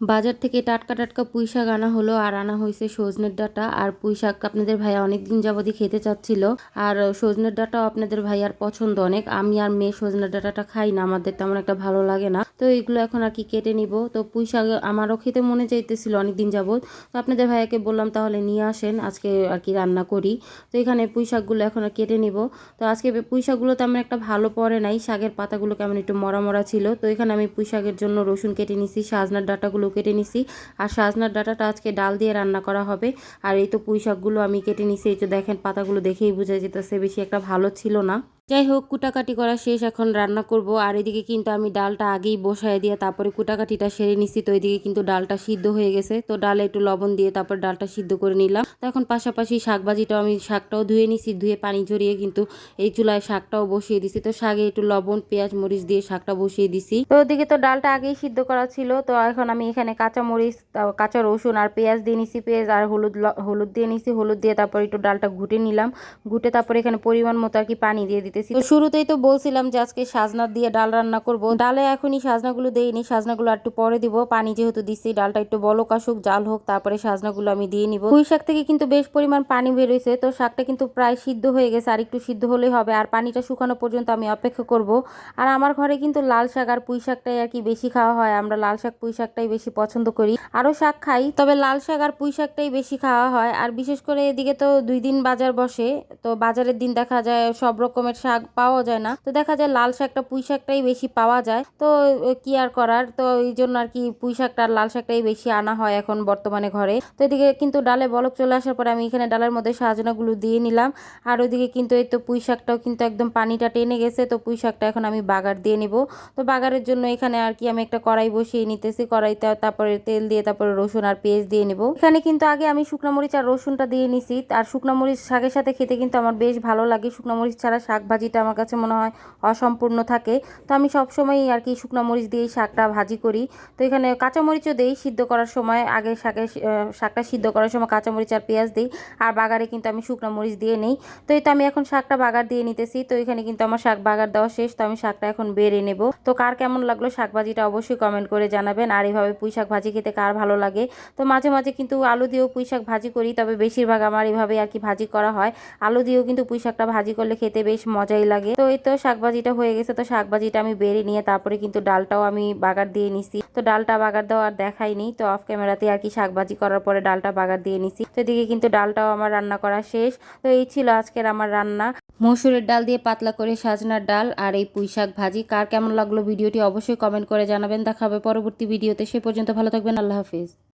বাজার থেকে টাটকা টাটকা পুঁই শাক আনা হলো, আর আনা হয়েছে সজনের ডাঁটা। আর পুঁই শাক আপনাদের ভাইয়া অনেকদিন যাবতই খেতে চাচ্ছিল, আর সজনের ডাঁটাও আপনাদের ভাইয়ার পছন্দ অনেক। আমি আর মেয়ে সজনের ডাঁটাটা খাই না, আমাদের তেমন একটা ভালো লাগে না। তো এইগুলো এখন আর কি কেটে নিব। তো পুঁই শাক আমারও খেতে মনে চাইতেছিল অনেকদিন যাবত। তো আপনাদের ভাইয়াকে বললাম, তাহলে নিয়ে আসেন, আজকে আর কি রান্না করি। তো এখানে পুঁই শাকগুলো এখন আর কেটে নিব। তো আজকে পুঁই শাকগুলো তেমন একটা ভালো পড়ে নাই, শাকের পাতাগুলো কেমন একটু মরা মরা ছিল। তো এখানে আমি পুঁই শাকের জন্য রসুন কেটে নিছি, সাজনার ডাঁটাগুলো কেটে নিছি। আর সাজনার ডাটাটা আজকে ডাল দিয়ে রান্না করা হবে। আর এই তো পুঁই শাকগুলো আমি কেটে নিছি। এই তো দেখেন, পাতাগুলো দেখেই বোঝা যেতেছে, বেশি একটা ভালো ছিল না। যাই হোক, কুটাকাটি করা শেষ, এখন রান্না করব। আর এদিকে কিন্তু আমি ডালটা আগেই বসায় দিয়ে তারপরে কুটাকাটিটা সেরে নিছি। তো এদিকে কিন্তু ডালটা সিদ্ধ হয়ে গেছে। তো ডালে একটু লবণ দিয়ে তারপর ডালটা সিদ্ধ করে নিলাম। তো এখন পাশাপাশি শাকবাজিটাও আমি শাকটাও ধুয়ে নিছি, ধুয়ে পানি ঝরিয়ে কিন্তু এই চুলায় শাকটাও বসিয়ে দিছি। তো শাকে একটু লবণ, পেঁয়াজ, মরিচ দিয়ে শাকটা বসিয়ে দিছি। তো ওদিকে তো ডালটা আগেই সিদ্ধ করা ছিল। তো এখন আমি এখানে কাঁচা মরিচ কাঁচা রসুন আর পেঁয়াজ দিয়ে নিছি। পেঁয়াজ আর হলুদ হলুদ দিয়ে নিছি। হলুদ দিয়ে তারপর একটু ডালটা ঘুটে নিলাম। ঘুটে তারপর এখানে পরিমাণ মতো আর কি পানি দিয়ে দিতেছি। তো শুরুতেই তো বলছিলাম যে আজকে সাজনা দিয়ে ডাল রান্না করব। ডালে এখনই সাজনাগুলো দেইনি, সাজনাগুলো একটু পরে দিব। পানি যেহেতু দিচ্ছি ডালটা একটু বলক আসুক, জাল হোক, তারপরে সাজনাগুলো আমি দিয়ে নিব। পুঁই শাক থেকে কিন্তু বেশ পরিমাণ পানি বেরোইছে তো শাকটা কিন্তু প্রায় সিদ্ধ হয়ে গেছে। আর একটু সিদ্ধ হলেই হবে, আর পানিটা শুকানো পর্যন্ত আমি অপেক্ষা করব। আর আমার ঘরে কিন্তু লাল শাক আর পুঁই শাকটাই আর কি বেশি খাওয়া হয়। আমরা লাল শাক, পুঁই শাকটাই বেশি পছন্দ করি। আরও শাক খাই, তবে লাল শাক আর পুঁই শাকটাই বেশি খাওয়া হয়। আর বিশেষ করে এদিকে তো দুই দিন বাজার বসে, তো বাজারের দিন দেখা যায় সব রকমের শাক পাওয়া যায় না। তো দেখা যায় লাল শাকটা পুঁই শাকটাই বেশি পাওয়া যায়। তো কি আর করার? তো এই জন্য আর কি পুঁই শাকটা আর লাল শাকটাই বেশি আনা হয় এখন বর্তমানে ঘরে। তো এদিকে কিন্তু ডালে বলক চলে আসার পরে আমি এখানে ডালের মধ্যে সাজানাগুলো দিয়ে নিলাম। আর ওইদিকে কিন্তু এই তো পুঁই শাকটাও কিন্তু একদম পানিটা টেনে গেছে। তো পুঁই শাকটা এখন আমি বাগার দিয়ে নিব। তো বাগারের জন্য এখানে আর কি আমি একটা কড়াই বসিয়ে নিতেছি। কড়াইতে তারপরে তেল দিয়ে তারপরে রসুন আর পেঁয়াজ দিয়ে নিব। এখানে কিন্তু আগে আমি শুকনো মরিচ আর রসুনটা দিয়ে নিছি। আর শুকনো মরিচ শাকের সাথে খেতে কিন্তু আমার বেশ ভালো লাগে। শুকনো মরিচ ছাড়া শাক ভাজিটা আমার কাছে মনে হয় অসম্পূর্ণ থাকে। তো আমি সবসময়ই আর কি শুকনো মরিচ দিয়েই শাকটা ভাজি করি। তো এখানে কাঁচামরিচও দিই সিদ্ধ করার সময়। আগে শাকে শাকটা সিদ্ধ করার সময় কাঁচামরিচ আর পেঁয়াজ দিই। আর বাগারে কিন্তু আমি শুকনো মরিচ দিয়ে নেই। তো এই তো আমি এখন শাকটা বাগার দিয়ে নিতেছি। তো এখানে কিন্তু আমার শাক বাগার দেওয়া শেষ। তো আমি শাকটা এখন বেড়ে নেব। তো কার কেমন লাগল শাক ভাজিটা অবশ্যই কমেন্ট করে জানাবেন। আর এইভাবে পুঁই শাক ভাজি খেতে কার ভালো লাগে? তো মাঝে মাঝে কিন্তু আলু দিয়েও পুঁই শাক ভাজি করি। তবে বেশিরভাগ আমার এইভাবে আর কি ভাজি করা হয়। আলু দিয়েও কিন্তু পুঁই শাকটা ভাজি করলে খেতে বেশ মজাই লাগে। তো এই তো শাকভাজিটা হয়ে গেছে। তো শাকভাজিটা আমি বেড়ে নিয়ে তারপরে কিন্তু ডালটাও আমি বাগার দিয়ে নিছি। তো ডালটা বাগার দেওয়া আর দেখাইনি তো অফ ক্যামেরাতে আর কি শাকভাজি করার পরে ডালটা বাগার দিয়ে নিছি। তো এদিকে কিন্তু ডালটাও আমার রান্না করা শেষ। তো এই ছিল আজকের আমার রান্না। মসুরের ডাল দিয়ে পাতলা করে সাজনার ডাল আর এই পুঁই শাক ভাজি। কার কেমন লাগল ভিডিওটি অবশ্যই কমেন্ট করে জানাবেন। দেখা হবে পরবর্তী ভিডিওতে। সে পর্যন্ত ভালো থাকবেন। আল্লাহ হাফিজ।